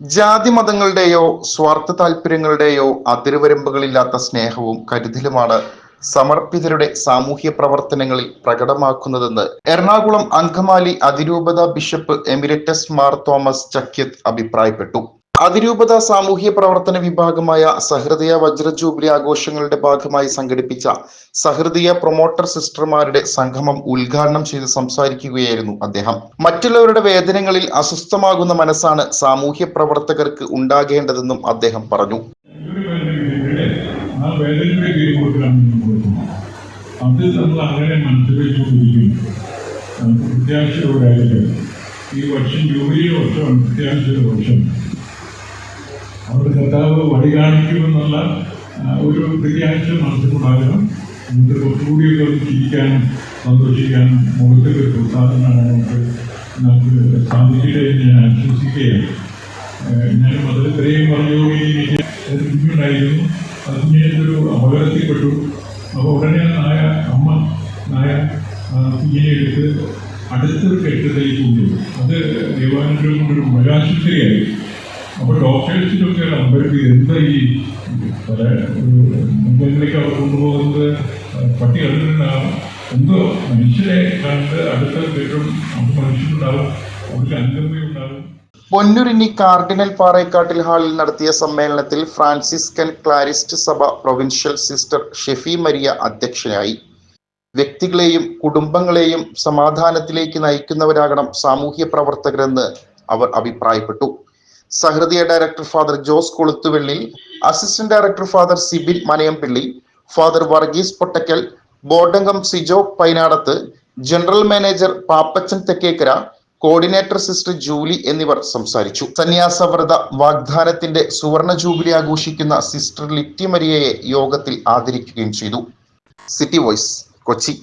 ജാതി മതങ്ങളുടെയോ സ്വാർത്ഥ താല്പര്യങ്ങളുടെയോ അതിരുവരമ്പുകളില്ലാത്ത സ്നേഹവും കരുതലുമാണ് സമർപ്പിതരുടെ സാമൂഹ്യ പ്രവർത്തനങ്ങളിൽ പ്രകടമാക്കുന്നതെന്ന് എറണാകുളം അങ്കമാലി അതിരൂപത ബിഷപ്പ് എമിരറ്റസ് മാർ തോമസ് ചക്യത്ത് അഭിപ്രായപ്പെട്ടു. അതിരൂപത സാമൂഹ്യ പ്രവർത്തന വിഭാഗമായ സഹൃദയ വജ്ര ജൂബിലി ആഘോഷങ്ങളുടെ ഭാഗമായി സംഘടിപ്പിച്ച സഹൃദയ പ്രൊമോട്ടർ സിസ്റ്റർമാരുടെ സംഗമം ഉദ്ഘാടനം ചെയ്ത് സംസാരിക്കുകയായിരുന്നു അദ്ദേഹം. മറ്റുള്ളവരുടെ വേദനകളിൽ അസ്വസ്ഥമാകുന്ന മനസ്സാണ് സാമൂഹ്യ പ്രവർത്തകർക്ക് ഉണ്ടാകേണ്ടതെന്നും അദ്ദേഹം പറഞ്ഞു. ഈ വർഷം ജൂബിലി വർഷമാണ് പ്രത്യാശയുടെ വർഷം. അവിടെ കർത്താവ് വഴി കാണിക്കുമെന്നുള്ള ഒരു പ്രത്യാശ മനസ്സിലുണ്ടാകണം. നമുക്ക് കുറച്ചുകൂടിയൊക്കെ ചിരിക്കാനും സന്തോഷിക്കാനും മുഖത്തൊക്കെ പ്രോത്സാഹനമാണ് നമുക്ക് നമുക്ക് സാധിക്കട്ടെ എന്ന് ഞാൻ ആശ്വസിക്കുകയാണ്. ഞാൻ മതം ഇത്രയും പറഞ്ഞു കുഞ്ഞുണ്ടായിരുന്നു അതിന് ഒരു അപകടത്തിൽപ്പെട്ടു. അപ്പോൾ ഉടനെ നായ അമ്മ നായ കുഞ്ഞിനെ എടുത്ത് അടുത്തൊരു കെട്ടിടത്തിലേക്ക് കൊണ്ടുപോകും അത് ദൈവാനുഗ്രഹം കൊണ്ടൊരു മൃഗാശുപത്രിയായി അപ്പോൾ ഡോക്ടേഴ്സിനൊക്കെ അമ്പരത്തി എന്താ ഈ പല മുമ്പിലേക്ക് അവർ കൊണ്ടുപോകുന്നത്? പട്ടി കണ്ടിട്ടുണ്ടാവും. എന്തോ മനുഷ്യരെ കണ്ട് അടുത്ത പേരും മനുഷ്യരുണ്ടാവും. അവർക്ക് അനുകമ്പയുണ്ടാവും പൊന്നുരിഞ്ഞി കാർഡിനൽ പാറേക്കാട്ടിൽ ഹാളിൽ നടത്തിയ സമ്മേളനത്തിൽ ഫ്രാൻസിസ്കൻ ക്ലാരിസ്റ്റ് സഭ പ്രൊവിൻഷ്യൽ സിസ്റ്റർ ഷെഫി മരിയ അധ്യക്ഷനായി. വ്യക്തികളെയും കുടുംബങ്ങളെയും സമാധാനത്തിലേക്ക് നയിക്കുന്നവരാകണം സാമൂഹ്യ പ്രവർത്തകരെന്ന് അവർ അഭിപ്രായപ്പെട്ടു. Sahrudaya director father Jose Koluthuvellil assistant director father Sibin Manayampilly father Varghese Pottackal ബോർഡംഗം Sijo Painadath general manager Pappachan Thekkekara coordinator sister Julie എന്നിവർ സംസാരിച്ചു. സന്യാസവ്രത വാഗ്ദാനത്തിന്റെ സുവർണ ജൂബിലി ആഘോഷിക്കുന്ന സിസ്റ്റർ ലിറ്റി മരിയയെ യോഗത്തിൽ ആദരിക്കുകയും ചെയ്തു. City voice Kochi.